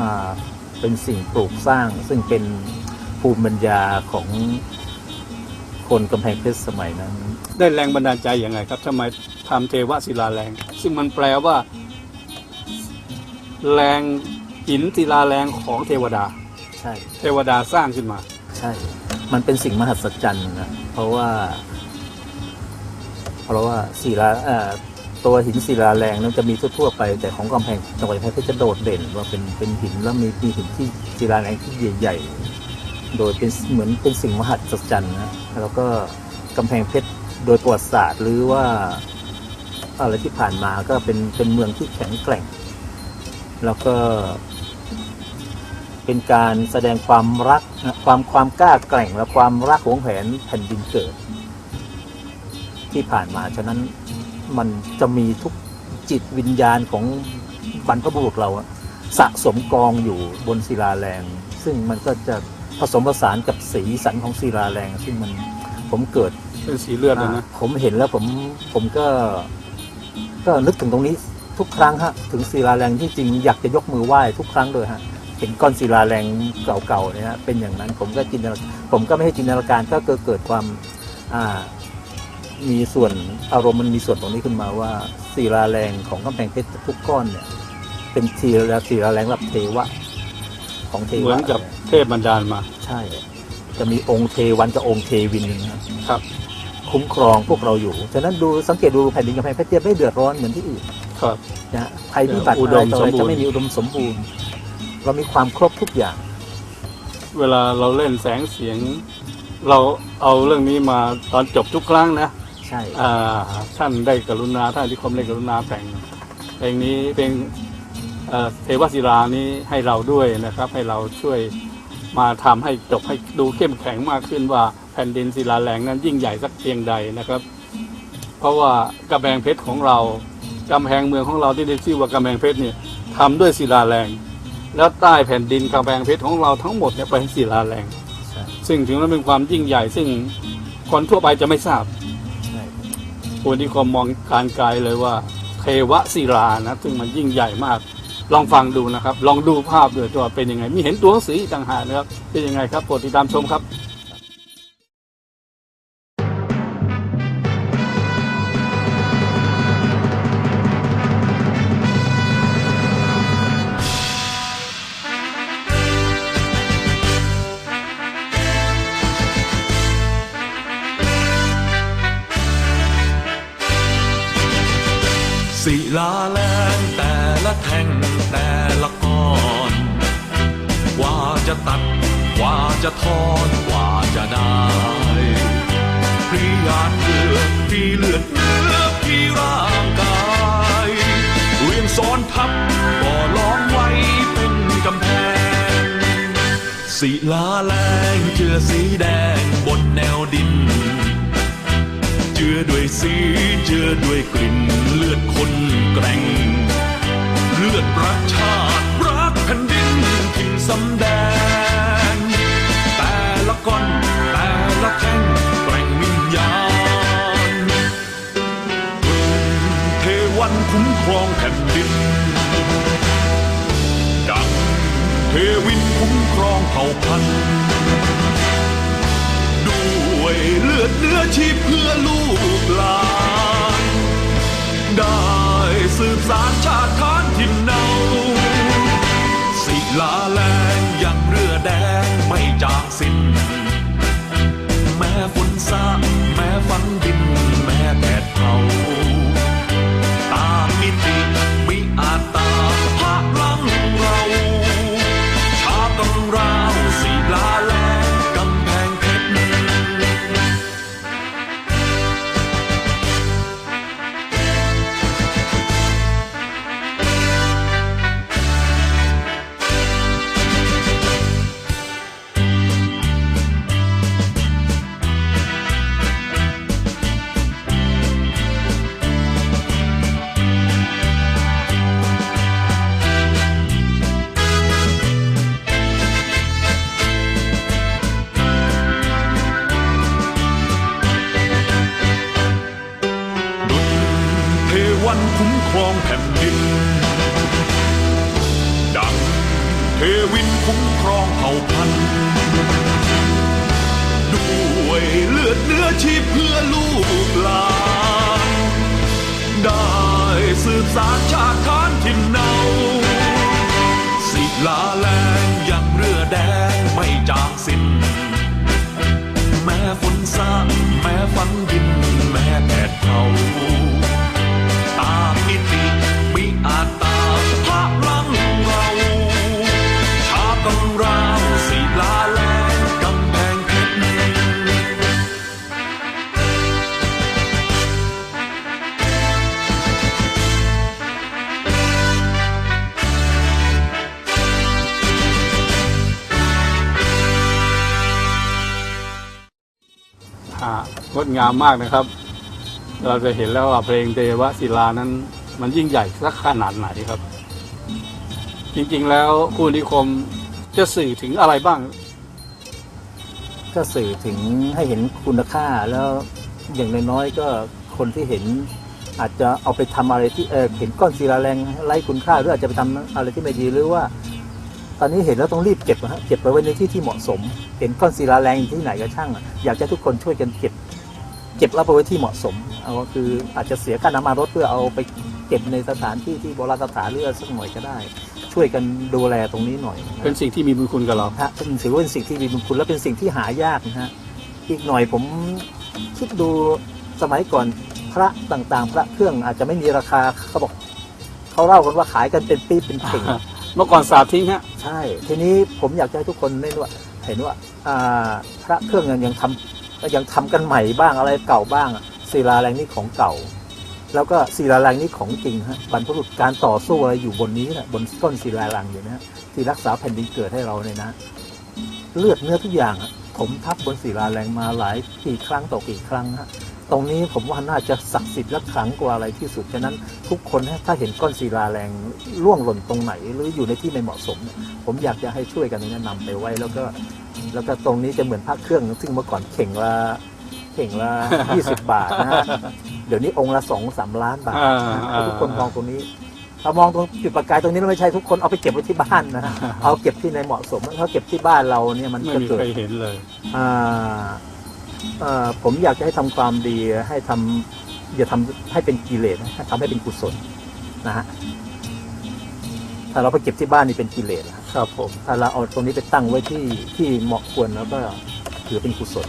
อ่าเป็นสิ่งปลูกสร้างซึ่งเป็นภูมิปัญญาของคนกำแพงเพชรสมัยนั้น ได้แรงบันดาลใจยังไงครับทำไมทำเทวศิลาแรง ซึ่งมันแปลว่า แรงหินศิลาแรงของเทวดา ใช่ เทวดาสร้างขึ้นมา ใช่ มันเป็นสิ่งมหัศจรรย์นะเพราะว่า เพราะว่าศิลาเอ่อ ตัวหินศิลาแรงนั้นจะมีทั่วๆไปแต่ของกำแพงจังหวัดแพงเพชรจะโดดเด่นว่าเป็นเป็นหินแล้วมีมีหินที่ศิลาแรงที่ใหญ่ๆ โดยเป็นเหมือนเป็นสิ่งมหัศจรรย์นะแล้วก็กำแพงเพชรโดยประวัติศาสตร์หรือว่าอะไรที่ผ่านมาก็เป็นเป็นเมืองที่แข็งแกร่ง แล้วก็ เป็นการแสดงความรักความความกล้าแกร่งและความรักหวงแหนแผ่นดินเกิด ที่ผ่านมาฉะนั้น มันจะมีทุกจิตวิญญาณของบรรพบุรุษเราอะสะสมกองอยู่บนศิลาแรง ซึ่งมันก็จะผสมผสานกับสีสันของศิลาแรง ซึ่งมันผมเกิดเป็นสีเลือดเลยนะอ่าผมเห็นแล้วผมผมก็ ก็นึกถึงตรงนี้ทุกครั้งฮะ ถึงศิลาแรงที่จริงอยากจะยกมือไหว้ทุกครั้งเลยฮะเห็นก้อนศิลาแรงเก่าๆเนี่ยฮะเป็นอย่างนั้นผมก็จินตนาผมก็ไม่ให้จินตนาการก็เกิดเกิดความอ่า มีส่วนอารมณ์มันมีส่วนตรงนี้ขึ้นมาว่าศิลาแรงของกำแพงเพชรทุกก้อนเนี่ย เป็นศิลาศิลาแรงรับเทวะ ของเทวะเหมือนกับเทพบันดาลมา ใช่ จะมีองค์เทวันกับองค์เทวินนะครับครับ คุ้มครองพวกเราอยู่ ฉะนั้นดูสังเกตดูแผ่นดินกำแพงเพชรจะไม่เดือดร้อนเหมือนที่อื่นครับนะฮะภัยพิบัติอุอะดไรมต่ออะไรสมบูรณ์จะไม่มีอุดมสมบูรณ์ เรามีความครบทุกอย่าง เวลาเราเล่นแสงเสียง เราเอาเรื่องนี้มาตอนจบทุกครั้งนะใช่อ่าท่านได้กรุณาท่านที่คมได้กรุณาแต่งเพลงนี้เป็นเอ่อเทวศิลานี้ให้เราด้วยนะครับ ให้เราช่วยมาทำให้จบให้ดูเข้มแข็งมากขึ้นว่าแผ่นดินศิลาแรงนั้นยิ่งใหญ่สักเพียงใดนะครับ เพราะว่ากำแพงเพชรของเรากำแพงเมืองของเราที่ได้ชื่อว่ากำแพงเพชรเนี่ยทำด้วยศิลาแรง แล้วใต้แผ่นดินกำแพงเพชรของเราทั้งหมดเนี่ยเป็นศิลาแรงใช่ซึ่งถึงแล้วเป็นความยิ่งใหญ่ซึ่งคนทั่วไปจะไม่ทราบใช่ ควรที่คมมองการไกลเลยว่าเทวศิลานะ ซึ่งมันยิ่งใหญ่มาก ลองฟังดูนะครับ ลองดูภาพด้วยตัวเป็นยังไง มีเห็นตัวสีต่างหากนะครับ เป็นยังไงครับโปรดติดตามชมครับ ศิลาแรงแต่ละแท่งแต่ละก้อน กว่าจะตัด กว่าจะทอนว่าจะได้พี่อยาเลือดพี่เลือดเนื้อพี่ร่างกายเรียงซ้อนทับก็ล้อมไว้เป็นกำแพงศิลาแรงเจือสีแดงบนแนวดิน อด้วยสีเจือด้วยกลิ่นเลือดคนแกร่ง เลือดรักชาติรักแผ่นดินถิ่สำแดง แต่ละก้อนแต่ละแท่งแกร่งวิญญาณเทวันคุ้มครองแผ่นดิน ดังเทวินคุ้มครองเผ่าพันธุ์ วยเลือดเนื้อชีพเพื่อลูกหลานได้สืบสารชาติฐานถิ่นเนาศิลาแรงยังเรือแดงไม่จางสิ้น แม้ฝนสาแม้ฟันดิน แม้แดดเผา คุ้มครองแผ่นดิน ดังเทวินคุ้มครองเผ่าพันธุ์ด้วยเลือดเนื้อชีพเพื่อลูกหลานได้สืบสานชาติฐานถิ่นเนา งดงามมากนะครับ เราจะเห็นแล้วว่าเพลงเทวศิลานั้น มันยิ่งใหญ่สักขนาดไหนครับ จริงๆแล้วคุณนิคมจะสื่อถึงอะไรบ้าง ก็สื่อถึงให้เห็นคุณค่าแล้วอย่างน้อยๆก็คนที่เห็น อาจจะเอาไปทำอะไรที่เออเห็นก้อนศิลาแรงไร้คุณค่าหรืออาจจะไปทำอะไรที่ไม่ดีหรือว่า ตอนนี้เห็นแล้วต้องรีบเก็บนะฮะเก็บไปไว้ในที่ที่เหมาะสม เห็นก้อนศิลาแรงที่ไหนก็ช่าง อยากจะให้ทุกคนช่วยกันเก็บ เก็บแล้วไปไว้ที่เหมาะสมเอาก็คืออาจจะเสียค่าน้ำมันรถเพื่อเอาไปเก็บในสถานที่ที่โบราณสถานหรืออะไรสักหน่อยก็ได้ ช่วยกันดูแลตรงนี้หน่อยนะเป็นสิ่งที่มีบุญคุณกับเรา ฮะเป็นถือว่าเป็นสิ่งที่มีบุญคุณและเป็นสิ่งที่หายากนะฮะอีกหน่อยผมคิดดูสมัยก่อนพระต่างๆ พระเครื่องอาจจะไม่มีราคาเขาบอกเขาเล่ากันว่าขายกันเป็นปีเป็นเข่ง เมื่อก่อนสาบทิ้งฮะ ใช่ ทีนี้ผมอยากจะให้ทุกคนได้รู้ว่าเห็นว่าอ่าพระเครื่องยังยังทำ ยังทำกันใหม่บ้างอะไรเก่าบ้างศิลาแรงนี่ของเก่า แล้วก็ศิลาแรงนี่ของจริงฮะบรรพบุรุษการต่อสู้อะไรอยู่บนนี้นะบนต้นศิลาแรงอยู่นะที่รักษาแผ่นดินเกิดให้เราเนี่ยนะ เลือดเนื้อทุกอย่างอะผมทับบนศิลาแรงมาหลายกี่ครั้งต่อกี่ครั้งฮะ ตรงนี้ผมว่าน่าจะศักดิ์สิทธิ์และขลังกว่าอะไรที่สุด ฉะนั้นทุกคนฮะถ้าเห็นก้อนศิลาแรงร่วงหล่นตรงไหน หรืออยู่ในที่ไม่เหมาะสมเนี่ยผมอยากจะให้ช่วยกันแนะนำไปไว้ แล้วก็ แล้วก็ตรงนี้จะเหมือนพระเครื่อง ซึ่งเมื่อก่อนเข่งละเข่งละ20บาทนะฮะเดี๋ยวนี้องค์ละสองสามล้านบาทอ่านะอ่าให้ทุกคนมองตรงนี้ถ้ามองตรงจุดประกายตรงนี้แล้วไม่ใช่ทุกคนเอาไปเก็บไว้ที่บ้านนะเอาเก็บที่ในเหมาะสมถ้าเก็บที่บ้านเราเนี่ยมันไม่จะมีเกิดใครเห็นเลยอ่าเอ่อ ผมอยากจะให้ทำความดีให้ทำอย่าทำให้เป็นกิเลสนะให้ทำให้เป็นกุศลนะฮะถ้าเราไปเก็บที่บ้านนี่เป็นกิเลสนะครับผมถ้าเราเอาตรงนี้ไปตั้งไว้ที่ที่เหมาะควรแล้วก็ถือเป็นกุศล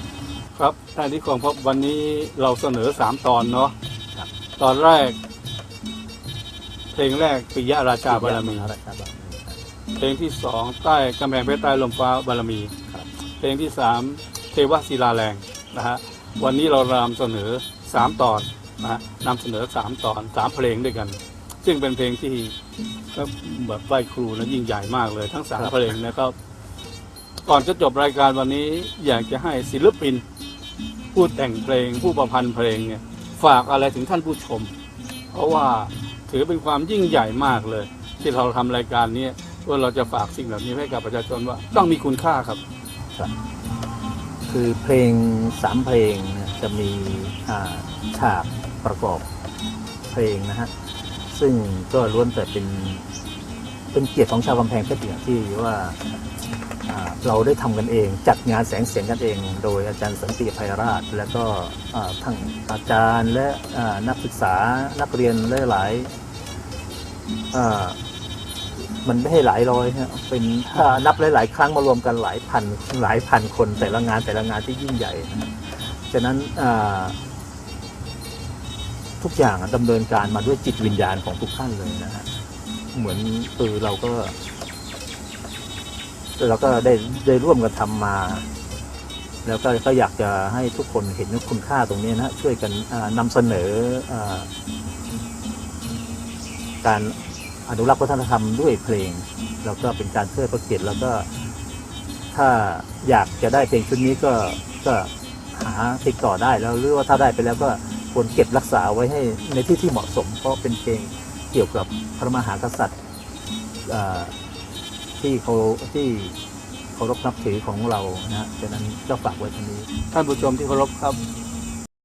ครับท่านนิคมครับวันนี้เราเสนอสามตอนเนาะครับตอนแรก เพลงแรกปิยะราชาบารมีราชาบารมีเพลงที่สองใต้กำแพงเพชรใต้ลมฟ้าบารมีครับเพลงที่สามเทวศิลาแรง นะฮะวันนี้เรานำเสนอสามตอนนะฮะนำเสนอสามตอนสามเพลงด้วยกัน ซึ่งเป็นเพลงที่ก็แบบไหว้ครูนะยิ่งใหญ่มากเลยทั้งสามเพลงนะครับ ก่อนจะจบรายการวันนี้อยากจะให้ศิลปิน ผู้แต่งเพลงผู้ประพันธ์เพลงเนี่ยฝากอะไรถึงท่านผู้ชม เพราะว่าถือเป็นความยิ่งใหญ่มากเลย ที่เราทำรายการนี้ว่าเราจะฝากสิ่งเหล่านี้ให้กับประชาชนว่าต้องมีคุณค่าครับ คือเพลงสามเพลงจะมีฉากประกอบเพลงนะฮะ ซึ่งก็ล้วนแต่เป็นเป็นเกียรติของชาวกำแพงเพชรอย่างที่ว่าเราได้ทำกันเอง จัดงานแสงเสียงกันเอง โดยอาจารย์สันติภัยราช แล้วก็ทั้งอาจารย์และนักศึกษานักเรียนหลายๆ มันไม่ให้หลายร้อยฮะเป็นถ้านับหลายๆ ครั้งมารวมกันหลายพันหลายพันคนแต่ละงานแต่ละงานที่ยิ่งใหญ่นะฉะนั้นทุกอย่างอะดำเนินการมาด้วยจิตวิญญาณของทุกท่านเลยนะฮะเหมือนเออเราก็เราก็ได้ได้ร่วมกันทำมา แล้วก็ก็อยากจะให้ทุกคนเห็นคุณค่าตรงนี้นะช่วยกันอ่านำเสนออการ อนุรักษ์วัฒนธรรมด้วยเพลง แล้วก็เป็นการเทิดพระเกียรติแล้วก็ ถ้าอยากจะได้เพลงชุดนี้ก็ก็หาติดต่อได้แล้วหรือว่าถ้าได้ไปแล้วก็ควรเก็บรักษาไว้ให้ในที่ที่เหมาะสม เพราะเป็นเพลงเกี่ยวกับพระมหากษัตริย์ที่เขาที่เคารพนับถือของเรานะฉะนั้นก็ฝากไว้ตรงนี้ ท่านผู้ชมที่เคารพครับ